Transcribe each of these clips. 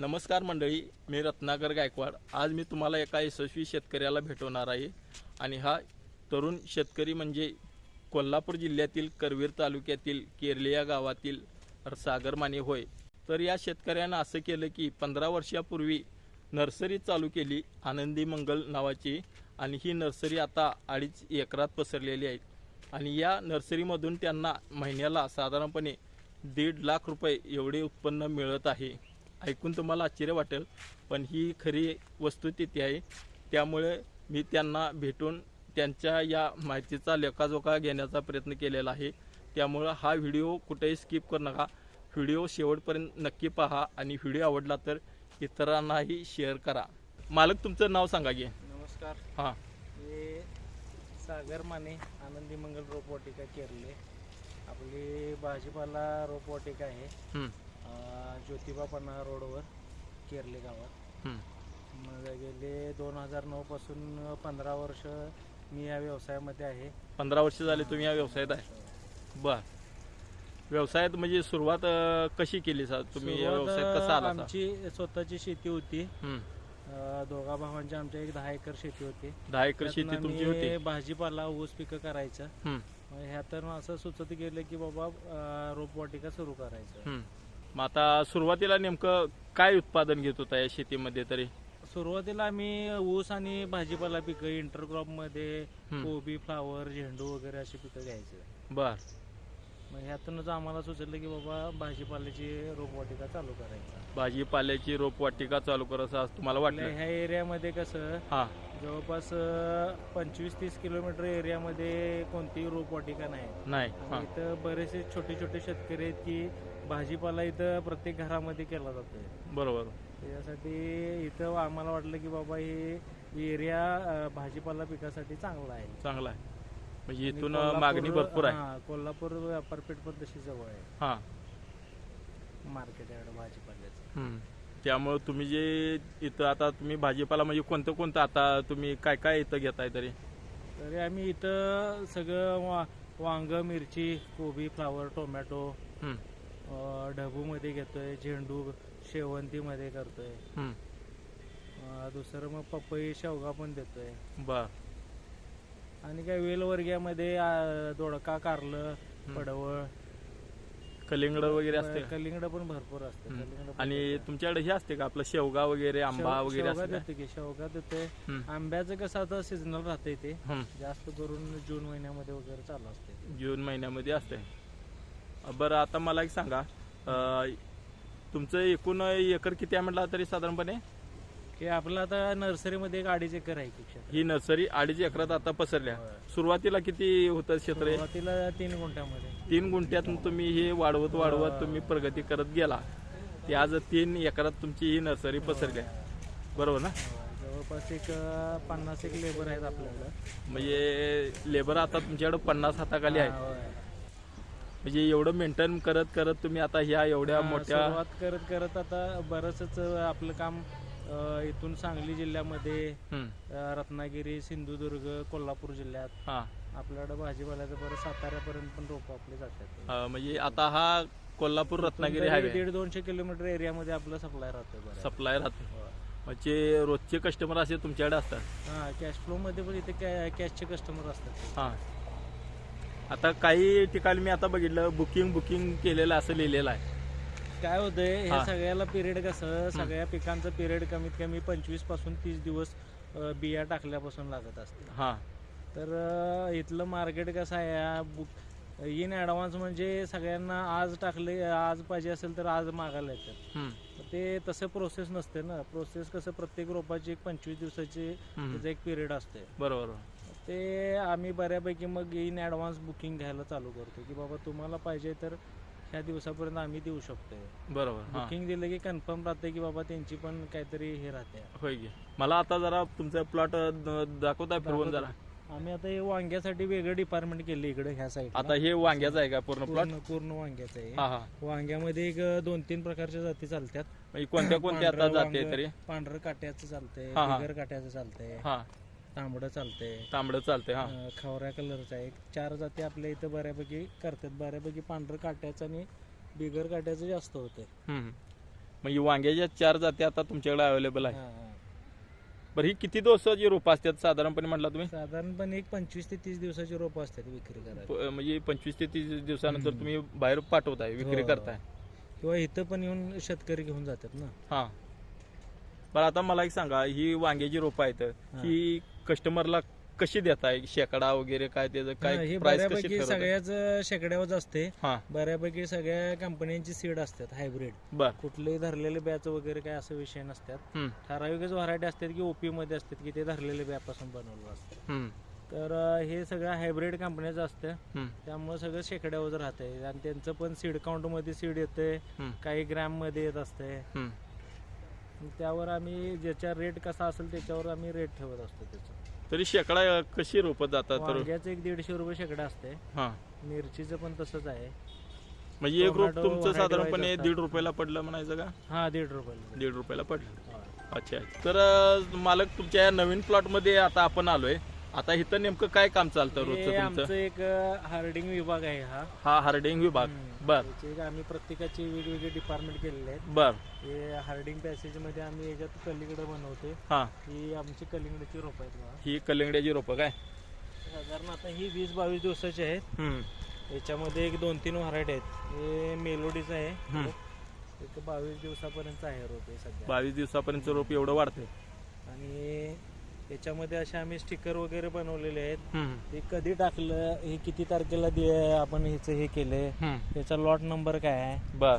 नमस्कार मंडळी मी रत्नाकर गायकवाड. आज मी तुम्हाला एका यशस्वी शेतकऱ्याला भेटवणार आहे आणि हा तरुण शेतकरी म्हणजे कोल्हापूर जिल्ह्यातील करवीर तालुक्यातील केरले या गावातील सागर माने होय. तर या शेतकऱ्यानं असं केलं की पंधरा वर्षापूर्वी नर्सरी चालू केली आनंदी मंगल नावाची आणि ही नर्सरी आता अडीच एकरात पसरलेली आहे. आणि या नर्सरीमधून त्यांना महिन्याला साधारणपणे दीड लाख रुपये एवढे उत्पन्न मिळत आहे. ऐकून तुम्हाला आश्चर्य वाटेल पण ही खरी वस्तुस्थिती आहे. त्यामुळे मी त्यांना भेटून त्यांच्या या माहितीचा लेखाजोखा घेण्याचा प्रयत्न केलेला आहे. त्यामुळं हा व्हिडिओ कुठेही स्किप करू नका. व्हिडिओ शेवटपर्यंत नक्की पहा आणि व्हिडिओ आवडला तर इतरांनाही शेअर करा. मालक तुमचं नाव सांगा की. नमस्कार. हां. मी सागर माने आनंदी मंगल रोपवाटिका केरले. आपली भाजीपाला रोपवाटिका आहे. ज्योतिबा पन्हाळा रोडवर केरले गावात. मग गेले दोन हजार नऊपासून पंधरा वर्ष मी या व्यवसायामध्ये आहे. पंधरा वर्ष झाले तुम्ही या व्यवसायात आहे. बर. व्यवसायात म्हणजे सुरुवात कशी केली सर तुम्ही या व्यवसायात कसा आला? आमची स्वतःची शेती होती. दोघा भावांची आमच्या एक दहा एकर शेती होती. दहा एकर शेती तुमची होती? भाजीपाला ऊस पिकं करायचं. हं, मग ह्यातून असं सुचत गेलं की बाबा रोपवाटिका सुरू करायचं. मग आता सुरुवातीला नेमकं काय उत्पादन घेत होता या शेतीमध्ये तरी? सुरुवातीला आम्ही ऊस आणि भाजीपाला पिकं इंटरक्रॉपमध्ये. कोबी फ्लावर झेंडू वगैरे अशी पिकं घ्यायचे. बर. मग ह्यातूनच आम्हाला सुचलं की बाबा भाजीपाल्याची रोपवाटिका चालू करायचा. भाजीपाल्याची रोपवाटिका चालू करायचं असं तुम्हाला आपल्या वाटलं ह्या एरियामध्ये कसं हा. जवळपास पंचवीस तीस किलोमीटर एरियामध्ये कोणतीही रोपवाटिका नाही. नाही आणि इथं बरेचसे छोटे छोटे शेतकरी आहेत की भाजीपाला इथं प्रत्येक घरामध्ये केला जातोय बरोबर. त्यासाठी इथं आम्हाला वाटलं की बाबा हे एरिया भाजीपाला पिकासाठी चांगला आहे. चांगला आहे. म्हणजे इथून मागणी भरपूर आहे. हा, कोल्हापूर व्यापारपेठ पण तशी जवळ आहे. हा. मार्केट आहे भाजीपाल्याचं. हं. त्यामुळे तुम्ही जे इथं आता तुम्ही भाजीपाला म्हणजे कोणतं कोणतं आता तुम्ही काय काय इथं घेताय तरी? तरी आम्ही इथं सगळं वा वांग मिरची कोबी फ्लावर टोमॅटो हं, अं, ढबूमध्ये घेतोय झेंडू शेवंतीमध्ये करतोय. अं, दुसरं मग पपई शेवगा पण देतोय बर आणि काय वेलवर्ग्यामध्ये अं, दोडका कारलं. पडवळ कलिंगड वगैरे असते का? कलिंगड पण भरपूर असते. कलिंगड पण आणि देतोय. तुमच्याकडे हे असते का आपलं शेवगा वगैरे आंबा शेव- वगैरे शेवगा असते का? देते की शेवगा देते हं, आंब्याचं कसं आता सीझनल राहते ते. जास्त करून जून महिन्यामध्ये वगैरे चालू असते जून महिन्यामध्ये असते बरं आता मला एक सांगा अं, तुमचं एकूण एकर किती आहे म्हटलं तरी साधारणपणे की आपलं आता नर्सरीमध्ये एक अडीच एकर आहे की क्षेत्र. ही नर्सरी अडीच एकरात आता पसरल्या. सुरुवातीला किती होतं क्षेत्र हे? सुरुवातीला तीन गुंठ्यामध्ये तीन गुंठ्यातून तुम्ही हे वाढवत वाढवत तुम्ही प्रगती करत गेला ते आज तीन एकरात तुमची ही नर्सरी पसरली आहे. बरोबर ना. जवळपास एक अं, पन्नास एक लेबर आहेत आपल्याकडं म्हणजे लेबर आता तुमच्याकडे पन्नास हाताखाली आहे. म्हणजे एवढं मेंटेन करत करत तुम्ही आता ह्या एवढ्या मोठ्या सुरुवात करत करत आता बरंच आपलं काम अं, इथून सांगली जिल्ह्यामध्ये अं, रत्नागिरी सिंधुदुर्ग कोल्हापूर जिल्ह्यात हा. आपल्याकडं भाजीपाल्याचं बरं साताऱ्यापर्यंत पण रोप आपले जातात. अं, म्हणजे आता हा कोल्हापूर रत्नागिरी तरी हायवे दीड दोनशे किलोमीटर एरियामध्ये आपलं सप्लाय राहतं बरं. सप्लाय राहतो म्हणजे रोजचे कस्टमर असे तुमच्याकडे असतात. हा कॅश फ्लो मध्ये पण इथे कॅ- कॅशचे कस्टमर असतात. हा. आता काही ठिकाणी मी आता बघितलं बुकिंग बुकिंग केलेलं असं लिहिलेलं आहे. काय होतंय हे हा. सगळ्याला पिरियड कसं सगळ्या पिकांचं पिरियड कमीत कमी पंचवीसपासून तीस दिवस अं, बिया टाकल्यापासून लागत असते. हा. तर अं, इथलं मार्केट कसं आहे बुक इन ॲडव्हान्स म्हणजे सगळ्यांना आज टाकले आज पाहिजे असेल तर आज मागायला येतात. ते तसं प्रोसेस नसते ना. प्रोसेस कसं प्रत्येक रोपाची एक पंचवीस दिवसाची हं. त्याचं एक पिरियड असते. बरोबर. ते आम्ही बऱ्यापैकी मग इन ॲडव्हान्स बुकिंग घ्यायला चालू करतो की बाबा तुम्हाला पाहिजे तर ह्या दिवसापर्यंत आम्ही देऊ शकतो बरोबर हा. बुकिंग दिलं की कन्फर्म राहते की बाबा त्यांची पण काहीतरी हे राहते. होय की. मला आता जरा तुमचा प्लॉट दाखवताय फिरवून जरा. आम्ही आता हे वांग्यासाठी वेगळं डिपार्टमेंट केलं इकडे ह्या साईड आता हे वांग्याचं आहे का पूर्ण प्लॉट पूर्ण पूर्ण वांग्याचं आहे. हा वांग्यामध्ये एक दोन तीन प्रकारच्या जाती चालतात म्हणजे कोणत्या कोणत्या आता पांढरं जाते वांगं, तरी? पांढरं काट्याचं चालतंय हा, हा. बिगर काट्याचं चालतंय. हा. तांबडं चालतंय. तांबडं चालतंय हा. अं, खवऱ्या कलरचा एक. चार जाती आपल्या इथं बऱ्यापैकी करतात. बऱ्यापैकी पांढरं काट्याचं आणि बिगर काट्याचं जास्त होते हम्म. म्हणजे वांग्याच्या चार जाती आता तुमच्याकडे अवेलेबल आहे. हा, हा. बरं ही किती दिवसाची रोपं असतात? साधारणपणे म्हटलं तुम्ही? साधारणपणे एक पंचवीस ते तीस दिवसाची रोपं असतात विक्री करायला. प- म्हणजे पंचवीस ते तीस दिवसानंतर तुम्ही बाहेर पाठवताय विक्री हो. करताय. किंवा इथं पण येऊन शेतकरी घेऊन जातात ना. हा. बरं आता मला एक सांगा ही वांग्याची रोपं आहेत ही. कस्टमरला कशी देताय? शेकडा वगैरे काय त्याचं काय बऱ्यापैकी? सगळ्याच शेकड्यावर असते. बऱ्यापैकी सगळ्या कंपन्यांची सीड असतात हायब्रिड बर. कुठलेही धरलेले बॅच वगैरे काय असं विषय नसतात. ठराविकच व्हरायटी असतात की ओपी मध्ये असतात की ते धरलेले बॅपासून बनवलं असतं. तर हे सगळं हायब्रिड कंपन्याचं असतं. त्यामुळे सगळं शेकड्यावर राहतंय. आणि त्यांचं पण सीड काउंटमध्ये सीड येते काही ग्रॅममध्ये येत असते. त्यावर आम्ही ज्याच्या रेट कसा असेल त्याच्यावर आम्ही रेट ठेवत असतो त्याचं. तरी शेकडा कशी रोपं जातात तर? वांग्याचं एक दीडशे रुपये शेकडा असते. हा. मिरचीचं पण तसंच आहे. म्हणजे एक रोप टोमॅटो तुमचं variety साधारणपणे. दीड रुपयाला पडलं म्हणायचं का? हा दीड रुपयाला दीड रुपयाला पडलं. हा. अच्छा. तर अं, मालक तुमच्या या नवीन प्लॉटमध्ये आता आपण आलोय. आता इथं नेमकं काय काम चालतं हे रोजचं आमचं तुमचं एक हार्डिंग विभाग आहे हा. हा हार्डिंग विभाग. हम्म. बर. एक आम्ही प्रत्येकाचे वेगवेगळे डिपार्टमेंट केलेले आहेत. बर. हे हार्डिंग पॅसेजमध्ये आम्ही याच्यात कलिंगड बनवतो. हा. ही आमची कलिंगडची रोप आहेत बघा. ही कलिंगड्याची रोपं काय? साधारण आता ही वीस बावीस दिवसाची आहेत. हम्म, याच्यामध्ये एक दोन तीन व्हरायटी आहेत. हे मेलोडीचं आहे. हम्म. एक बावीस दिवसापर्यंत आहे रोप हे सध्या. बावीस दिवसापर्यंत रोप एवढं वाढतंय. आणि याच्यामध्ये असे आम्ही स्टिकर वगैरे बनवलेले आहेत. ते कधी टाकलं हे किती तारखेला दे आपण ह्याचं हे केलंय. त्याचा लॉट नंबर काय आहे? बर.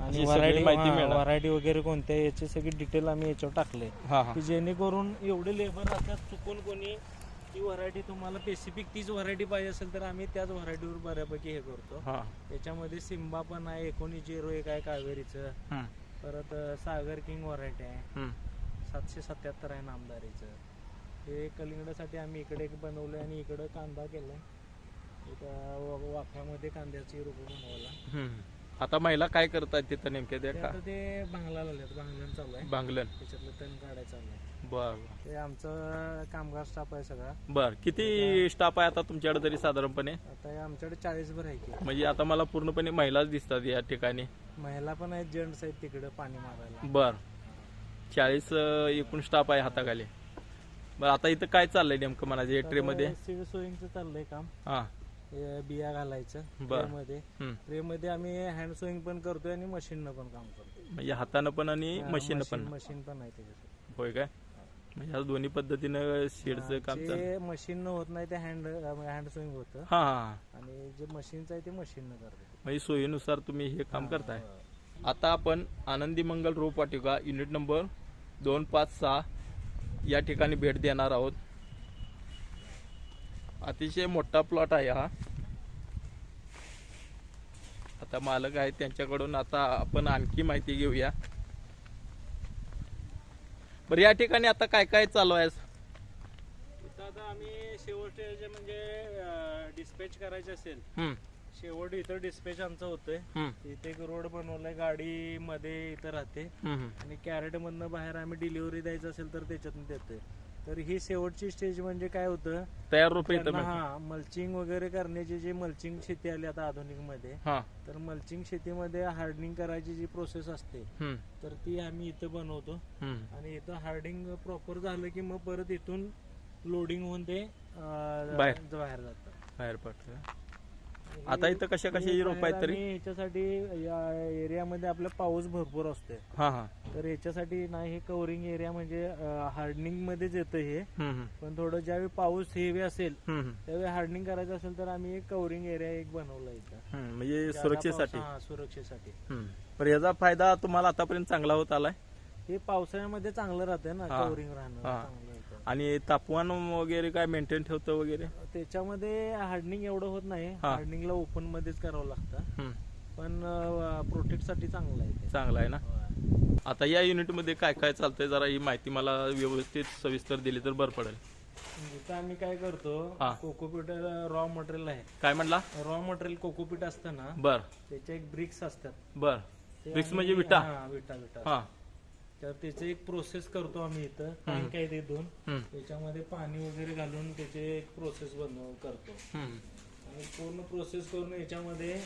आणि ही सगळी व्हरायटी माहिती मिळणार. व्हरायटी वगैरे कोणत्या आहे याची सगळी डिटेल आम्ही याच्यावर टाकले हा हा. की जेणेकरून एवढे लेबर असतात चुकून कोणी ती व्हरायटी तुम्हाला स्पेसिफिक तीच व्हरायटी पाहिजे असेल तर आम्ही त्याच व्हरायटीवर बऱ्यापैकी हे करतो. हा. याच्यामध्ये सिम्बा पण आहे एकोणीस झिरो एक आहे कावेरीचं. हम्म, परत अं, सागर किंग व्हरायटी आहे. हम्म. सातशे सत्याहत्तर आहे नामदारीचं. हे कलिंगडासाठी आम्ही इकडे एक बनवलं आणि इकडं कांदा केलाय. इथं वा- वाफ्यामध्ये कांद्याची रोपं बनवायला. हम्म. आता महिला काय करतात तिथं नेमक्या त्या ते का? आता ते बांगला लागलेत बांगलन चालू आहे. बांगलन. त्याच्यातलं तण काढायचं चालू आहे. बर. ते आमचं कामगार स्टाफ आहे सगळा. बर. किती स्टाफ आहे आता तुमच्याकडे तरी साधारणपणे? आता हे आमच्याकडे चाळीस भर आहे की. म्हणजे आता मला पूर्णपणे महिलाच दिसतात या ठिकाणी. महिला पण आहेत जेंट्स आहेत तिकडे पाणी मारायला. बर. चाळीस अं, एकूण स्टाफ आहे हाताखाली. बरं आता इथं काय चाललंय नेमकं म्हणायचं ट्रे मध्ये सीड सोईंगचं चाललंय काम. हा. हे बिया घालायचं बरं. मध्ये हम्म. ट्रे मध्ये आम्ही हँड सोईंग पण करतोय आणि मशीननं पण काम करतोय. म्हणजे हातानं पण आणि मशीन पण? मशीन पण आहे त्याच्यात. होय काय? म्हणजे आज दोन्ही पद्धतीनं शेडचं काम चालू जे मशीन होत नाही ते हँड हँड स्विंग होतं. हा हा हा. आणि जे मशीनचं आहे ते मशीननं करते म्हणजे सोयीनुसार तुम्ही हे काम करताय. आता आपण आनंदी मंगल रोपवाटिका युनिट नंबर दोन पाच सहा या ठिकाणी भेट देणार आहोत. अतिशय मोठा प्लॉट आहे हा. आता मालक आहेत त्यांच्याकडून आता आपण आणखी माहिती घेऊया. बरं या ठिकाणी आता काय काय चालू आहे? आता आम्ही शेवटचे म्हणजे डिस्पॅच करायचे असेल शेवट इथं डिस्पॅच आमचं होतंय. इथे एक रोड बनवलाय गाडी मध्ये इथं राहते. आणि कॅरेट मधनं बाहेर आम्ही डिलिव्हरी द्यायचं असेल तर त्याच्यातून देतोय. तर ही शेवटची स्टेज म्हणजे काय होतं? तयार रोप. हा मल्चिंग वगैरे करण्याची जी मल्चिंग शेती आली आता आधुनिकमध्ये हा. तर मल्चिंग शेतीमध्ये हार्डनिंग करायची जी प्रोसेस असते तर ती आम्ही इथं बनवतो. आणि इथं हार्डिंग प्रॉपर झालं की मग परत इथून लोडिंग होऊन ते. बाहेर जातं. बाहेर पडतं. आता इथं कशा कशाची रोप आहेत तरी आणि ह्याच्यासाठी या एरियामध्ये आपला पाऊस भरपूर असतोय हा हा तर याच्यासाठी ना हे कव्हरिंग एरिया म्हणजे हार्डनिंग मध्येच येतं हे हम्म, पण थोडं ज्यावेळी पाऊस हेवी असेल हम्म, हम्म. त्यावेळी हार्डनिंग करायचं असेल तर आम्ही एक कव्हरिंग एरिया एक बनवला इथं हम्म, म्हणजे सुरक्षेसाठी हा, सुरक्षेसाठी हम्म. पण याचा फायदा तुम्हाला आतापर्यंत चांगला होत आलाय हे पावसाळ्यामध्ये चांगलं राहतं ना हा. कव्हरिंग राहणं हा. चांगलं. आणि तापमान वगैरे काय मेंटेन ठेवतं वगैरे? त्याच्यामध्ये हार्डनिंग एवढं होत नाही. हा. हार्डनिंगला ओपन मध्येच करावं लागतं. पण प्रोटेक्टसाठी चांगलं आहे ते. चांगला आहे ना? होय. आता या युनिटमध्ये काय काय चालतंय? जरा ही माहिती मला व्यवस्थित सविस्तर दिली तर बरं पडेल. इथं आम्ही काय करतो हा. कोकोपीट रॉ मटेरियल आहे. काय म्हणला? रॉ मटेरियल कोकोपीट असतं ना बर. त्याचे एक ब्रिक्स असतात. बर. ते ब्रिक्स आम्ही- म्हणजे विटा? हा विटा विटा. हा. तर त्याचे एक प्रोसेस करतो आम्ही इथं. टँक आहे ते दोन. त्याच्यामध्ये पाणी वगैरे घालून त्याचे एक प्रोसेस बनव करतो. आणि पूर्ण प्रोसेस करून याच्यामध्ये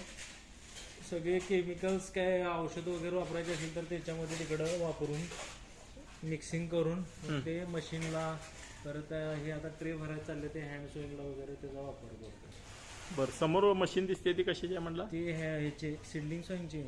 सगळे केमिकल्स काय औषध वगैरे वापरायचे असेल तर त्याच्यामध्ये तिकडं वापरून मिक्सिंग करून ते मशीनला परत हे आता ट्रे भरायला चालले ते हँड स्विंगला वगैरे त्याचा वापर करतो. बरं समोर मशीन दिसते ती कशाची आहे म्हणला? ते ह्या- ह्याचे सिल्डिंग सोईंगचे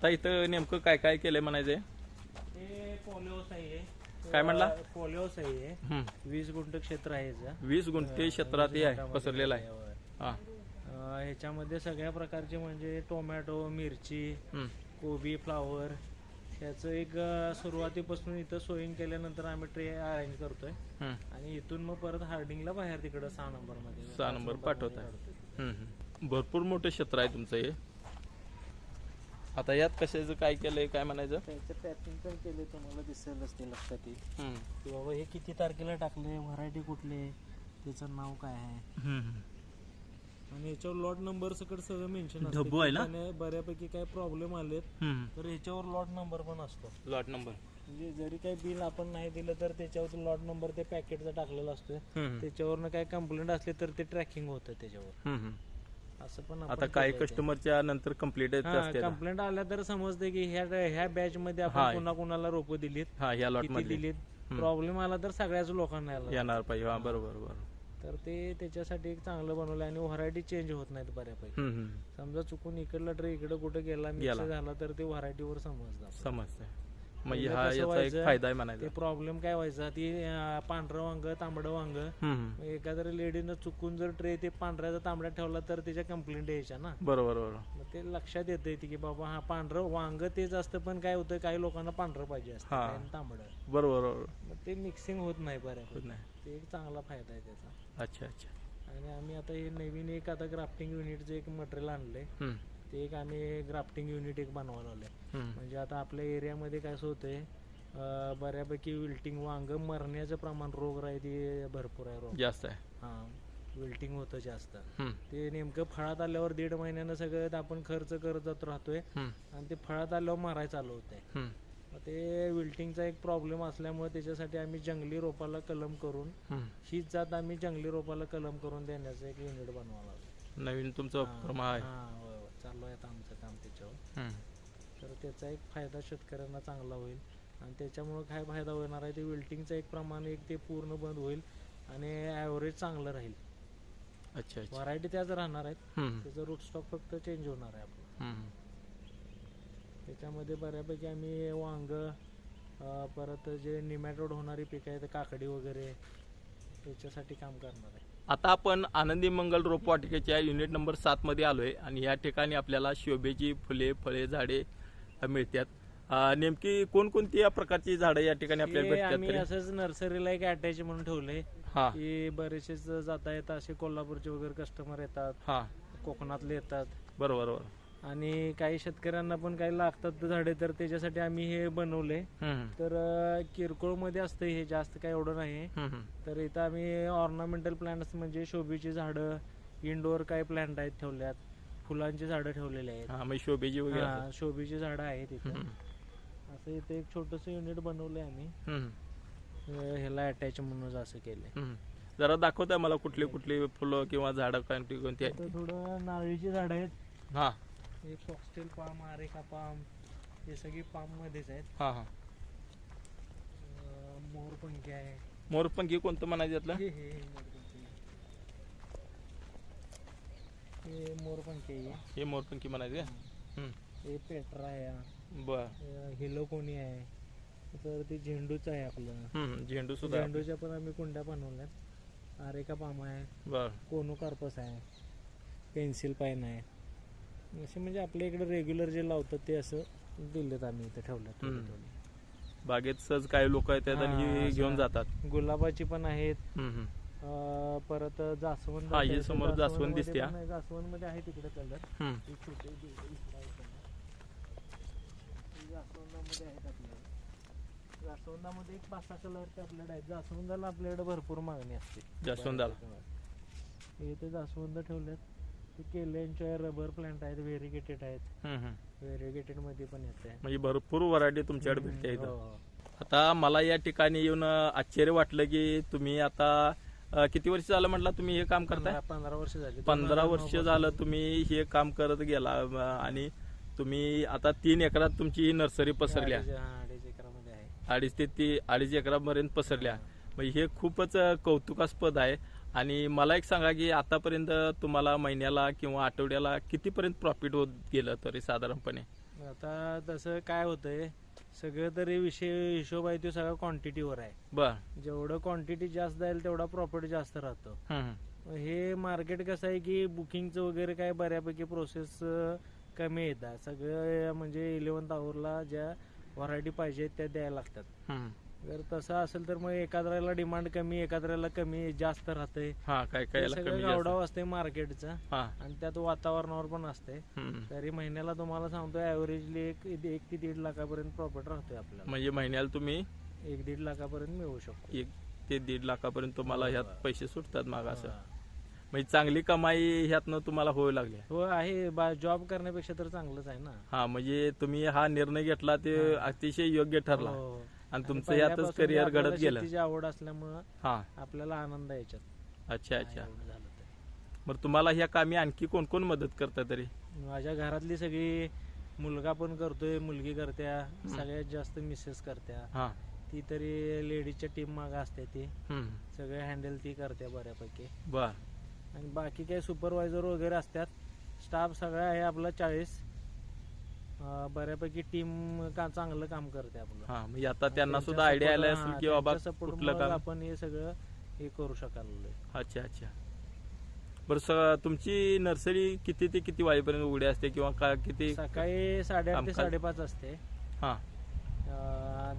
आता इथं नेमकं काय काय केलंय म्हणायचंय पोलिओस आहे काय म्हणला? पोलिओस आहे हम्म. वीस गुंठ क्षेत्र आहे याचं. वीस गुंठे क्षेत्रात हे आहे पसरलेलं आहे होय. हा अं, ह्याच्यामध्ये सगळ्या प्रकारचे म्हणजे टोमॅटो मिरची हम्म. कोबी फ्लावर ह्याचं एक अं, सुरुवातीपासून इथं सोईंग केल्यानंतर आम्ही ट्रे अरेंज करतोय हम्म. आणि इथून मग परत हार्डिंगला बाहेर तिकडं सहा नंबरमध्ये सहा नंबर पाठवताय हम्म, हम्म. भरपूर मोठं क्षेत्र आहे तुमचं हे आता यात कशाचं काय केलंय काय म्हणायचं त्याचं पॅकिंग पण केले तुम्हाला दिसेलच ते लक्षात येईल हम्म. की बाबा हे किती तारखेला टाकले व्हरायटी कुठले त्याचं नाव काय आहे हम्म. आणि याच्यावर लॉट नंबर सकट सगळं मेन्शन ढब्बू आहे ना? बऱ्यापैकी काय प्रॉब्लेम आलेत हम्म. तर ह्याच्यावर लॉट नंबर पण असतो लॉट नंबर म्हणजे जरी काही बिल आपण नाही दिलं तर त्याच्यावर लॉट नंबर ते पॅकेटचा टाकलेला असतोय हम्म. त्याच्यावरनं काय कंप्लेंट असली तर ते ट्रॅकिंग होतं त्याच्यावर हम्म. असं पण आता काही. कस्टमरच्या नंतर कंप्लीट कंप्लेंट आल्या तर समजते की ह्या ह्या बॅच मध्ये. आपण कुणा कुणाला रोपं दिलीत हा या लॉटमध्ये दिलीत. प्रॉब्लेम आला तर सगळ्याच लोकांना येणार पाहिजे. हा बरोबर बरोबर. तर ते त्याच्यासाठी एक चांगलं बनवलं आणि व्हरायटी चेंज होत नाहीत बऱ्यापैकी. समजा चुकून इकडला ट्रे इकडे कुठे गेला. झाला तर ते व्हरायटीवर समजतं समजतंय म्हणजे हा कसं याचा एक व्हायचं? फायदा आहे ते म्हणायचा प्रॉब्लेम काय व्हायचा ती अं, पांढरं वांग तांबडं वांग हम्म. एखाद्या लेडीनं चुकून जर ट्रे ते पांढऱ्याचा तांबड्या ठेवला तर त्याच्या कंप्लेंट यायच्या ना बरोबर बरोबर मग ते लक्षात येते की बाबा हा पांढरं वांग तेच असतं पण काय होतं काही लोकांना पांढरं पाहिजे असतं हा. काही तांबडं बरोबर बरोबर मग ते मिक्सिंग होत नाही होत बऱ्यापैकी नाही ते एक चांगला फायदा आहे त्याचा अच्छा अच्छा आणि आम्ही आता हे नवीन एक आता ग्राफ्टिंग युनिटचं एक मटेरियल आणलंय हम्म. ते एक आम्ही ग्राफ्टिंग युनिट एक बनवायला आलोय. म्हणजे आता आपल्या एरियामध्ये काय होतंय बऱ्यापैकी विल्टिंग वांग मरण्याचं प्रमाण रोग ते भरपूर आहे रोग जास्त आहे हा विल्टिंग होतं जास्त. ते नेमकं फळात आल्यावर दीड महिन्यानं सगळं आपण खर्च करत जात राहतोय. आणि ते फळात आल्यावर मारायला चालू. मग ते विल्टिंगचा एक प्रॉब्लेम असल्यामुळे त्याच्यासाठी आम्ही जंगली रोपाला कलम करून. हीच जात आम्ही जंगली रोपाला कलम करून देण्याचं एक युनिट बनवायला लागलो. नवीन तुमचा हा, हा. चालू आहे आमचं काम त्याच्यावर. तर त्याचा एक फायदा शेतकऱ्यांना चांगला होईल. आणि त्याच्यामुळं काय फायदा होणार आहे? ते विल्टिंगचं एक प्रमाण एक ते पूर्ण बंद होईल आणि ॲव्हरेज चांगलं राहील. अच्छा अच्छा. व्हरायटी त्याच राहणार आहेत. त्याचं रूट स्टॉक फक्त चेंज होणार आहे आपलं. त्याच्यामध्ये बऱ्यापैकी आम्ही वांग परत जे निमॅटोड होणारी पिकं आहेत काकडी वगैरे त्याच्यासाठी काम करणार आहे. आता आपण आनंदी मंगल रोपवाटिकेच्या युनिट नंबर सात मध्ये आलोय आणि या ठिकाणी आपल्याला शोभेची फुले फळे झाडे मिळतात नेमकी कोणकोणती या प्रकारची झाडं या ठिकाणी आपल्याला हे भेटतात आम्ही तरी? असंच नर्सरीला एक अटॅच म्हणून ठेवलंय. हा. की बरेचसेच जाता येतात असे कोल्हापूरचे वगैरे कस्टमर येतात. हा. कोकणातले येतात. बरोबर बरोबर. आणि काही शेतकऱ्यांना पण काही लागतात झाडे तर त्याच्यासाठी आम्ही हे बनवले हम्म. तर अं, किरकोळमध्ये असतं हे जास्त काही एवढं नाही. हम्म. तर इथं आम्ही ऑर्नामेंटल प्लांट्स म्हणजे शोभेची झाडं इंडोर काही प्लांट आहेत ठेवल्यात. फुलांची झाडं ठेवलेली आहेत. हा शोभेची वगैरे हा, असं. शोभेची झाडं आहेत इथं. हम्म. असं इथं एक छोटस युनिट बनवलंय आम्ही. हम्म. अं, ह्याला अटॅच म्हणून असं केलंय. हम्म. जरा दाखवताय मला कुठली कुठली फुलं किंवा झाडं कोणती कोणती आहेत तर थोडं नारळीची झाडं आहेत. हा. एक फॉक्सटेल पाम आरेका पाम हे सगळी पाम मध्येच आहेत. हा हा. अं, मोरपंखी आहे. मोरपंखी कोणतं म्हणायचं यातलं? हे हे हे मोरपंखी हे मोरपंखी आहे हे मोरपंखी म्हणायचं का? हे पेट्रा आहे बर हिलोकोनी आहे तर ते झेंडूच आहे आपलं. झेंडू सुद्धा. झेंडूच्या पण आम्ही कुंड्या बनवल्यात आरेका पाम आहे बर कोनो कार्पस आहे पेन्सिल पाईन आहे असे म्हणजे आपल्या इकडे रेग्युलर जे लावतात ते असं दिलेत आम्ही इथे. थोडे. बागेत सहज काही लोक येतात आणि हा, ही. घेऊन जातात गुलाबाची पण आहेत. अं, परत जास्वंद हा, ही समोर जास्वंद दिसते, हा. जास्वंदमध्ये आहे तिकडे कलर हम्म. छोटे जे- इकडे आहे कलर. जास्वंदामध्ये आहेत आपल्याकडे जास्वंदामध्ये एक पाच सहा कलरचे आपल्याकडे आहेत जास्वंदाला आपल्याकडे भरपूर मागणी असते जास्वंदाला? हे ते जास्वंद ठेवलेत ते केले रबर प्लांट आहेत व्हेरिगेटेड आहेत हम्म, हम्म. व्हेरिगेटेडमध्ये पण येते म्हणजे भरपूर व्हरायटी तुमच्याकडे भेटते इथं हो, हो. आता मला या ठिकाणी येऊन अ, आश्चर्य वाटलं की तुम्ही आता किती वर्ष झालं म्हटलं तुम्ही हे काम करताय? पंधरा वर्ष झाली. पंधरा वर्ष झालं तुम्ही हे काम करत गेला आणि तुम्ही आता तीन एकरात तुमची ही नर्सरी पसरल्या. अडीच आहे. ते ती अडीच एकरापर्यंत पसरल्या. म्हणजे हे खूपच कौतुकास्पद आहे. आणि मला एक सांगा की आतापर्यंत तुम्हाला महिन्याला किंवा आठवड्याला कितीपर्यंत प्रॉफिट होत गेलं तरी साधारणपणे? आता तसं काय होतंय सगळं तरी विषय हिशोब आहे तो सगळा क्वांटिटीवर आहे. बर. जेवढं क्वांटिटी जास्त जाईल तेवढा प्रॉफिट जास्त राहतो. हम्म. हे मार्केट कसं आहे की बुकिंगचं वगैरे काय बऱ्यापैकी प्रोसेस कमी येतात. सगळं म्हणजे इलेव्हन्थ आवरला ज्या व्हरायटी पाहिजे त्या द्यायला लागतात. हम्म. जर तसं असेल तर मग एखाद्याला डिमांड कमी एखाद्याला कमी जास्त राहते हा काय काय. गावडाव असते मार्केटचं हा. आणि त्यात वातावरणावर पण असते. तरी महिन्याला तुम्हाला सांगतो ऍव्हरेजली एक एक ते दीड लाखापर्यंत प्रॉफिट राहतोय आपल्याला. म्हणजे महिन्याला तुम्ही एक दीड लाखापर्यंत मिळू शकतो एक ते दीड लाखापर्यंत तुम्हाला ह्यात पैसे सुटतात माग असं. म्हणजे चांगली कमाई ह्यातनं तुम्हाला होऊ लागली. हो आहे. जॉब करण्यापेक्षा तर चांगलंच आहे ना. हा म्हणजे तुम्ही हा निर्णय घेतला ते अतिशय योग्य ठरला. हो. आणि तुमचं यातच करिअर आपल्याला घडत गेलं. शेतीची आवड असल्यामुळं हा. आपल्याला आनंद आहे याच्यात. अच्छा अच्छा. एवढं झालं तरी. मग तुम्हाला ह्या कामी आणखी कोण कोण मदत करतं तरी? माझ्या घरातली सगळी मुलगा पण करतोय मुलगी करत्या सगळ्यात जास्त मिसेस करत्या. हा. ती तरी लेडीजच्या टीम माग असते ती. हम्म. सगळे हँडल ती करते बऱ्यापैकी. बर. आणि बाकी काही सुपरवायझर वगैरे असतात स्टाफ सगळा आहे आपला चाळीस. बऱ्यापैकी टीम का चांगलं काम करते आपलं. हा म्हणजे आता त्यांना सुद्धा आयडिया आला असेल की बाबा कुठलं काम आपण हे सगळं हे करू शकाल अच्छा अच्छा. बरं स- तुमची नर्सरी किती ते किती वाजेपर्यंत उघडी असते किंवा का किती सकाळी साडेआठ ते? साडेपाच असते. हा.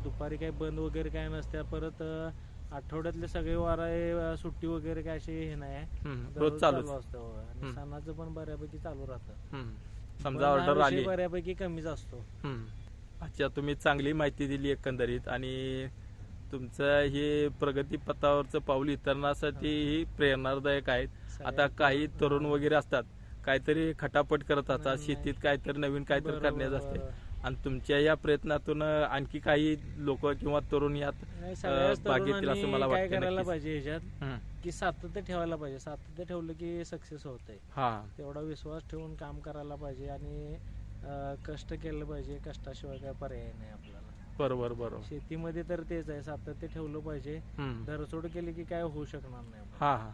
दुपारी काही बंद वगैरे काय नसते. परत आठवड्यातले सगळे वार सुट्टी वगैरे काय अशी हे नाही. रोज चालूच. असतं. सणाचं पण बऱ्यापैकी चालू राहतं. पण समजा हा ऑर्डर विषय आली बऱ्यापैकी कमीच असतो हम्म. अच्छा तुम्ही चांगली माहिती दिली एकंदरीत आणि तुमचं हे प्रगतीपथावरचं पाऊल इतरांसाठी ही प्रेरणादायक आहेत आता काही तरुण वगैरे असतात काहीतरी खटापट करत असतात. शेतीत काहीतरी नवीन काहीतरी करण्यात असते बरोबर. आणि तुमच्या या प्रयत्नातून आणखी काही लोक किंवा तरुण यात भाग घेतील असं मला काय करायला. पाहिजे ह्याच्यात. की सातत्य ठेवायला पाहिजे. सातत्य ठेवलं की सक्सेस होतंय. हा. तेवढा विश्वास ठेवून काम करायला पाहिजे आणि अं, कष्ट केलं पाहिजे. कष्टाशिवाय काय पर्याय नाही आपल्याला. बरोबर बरोबर. शेतीमध्ये तर तेच आहे. सातत्य ठेवलं पाहिजे. धरसोड केली की काय होऊ शकणार नाही. हा हा.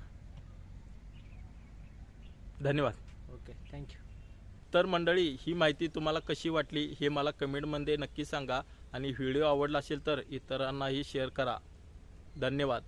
धन्यवाद. Okay thank you. तर मंडळी ही माहिती तुम्हाला कशी वाटली हे मला कमेंटमध्ये नक्की सांगा आणि व्हिडिओ आवडला असेल तर इतरांनाही शेअर करा. धन्यवाद.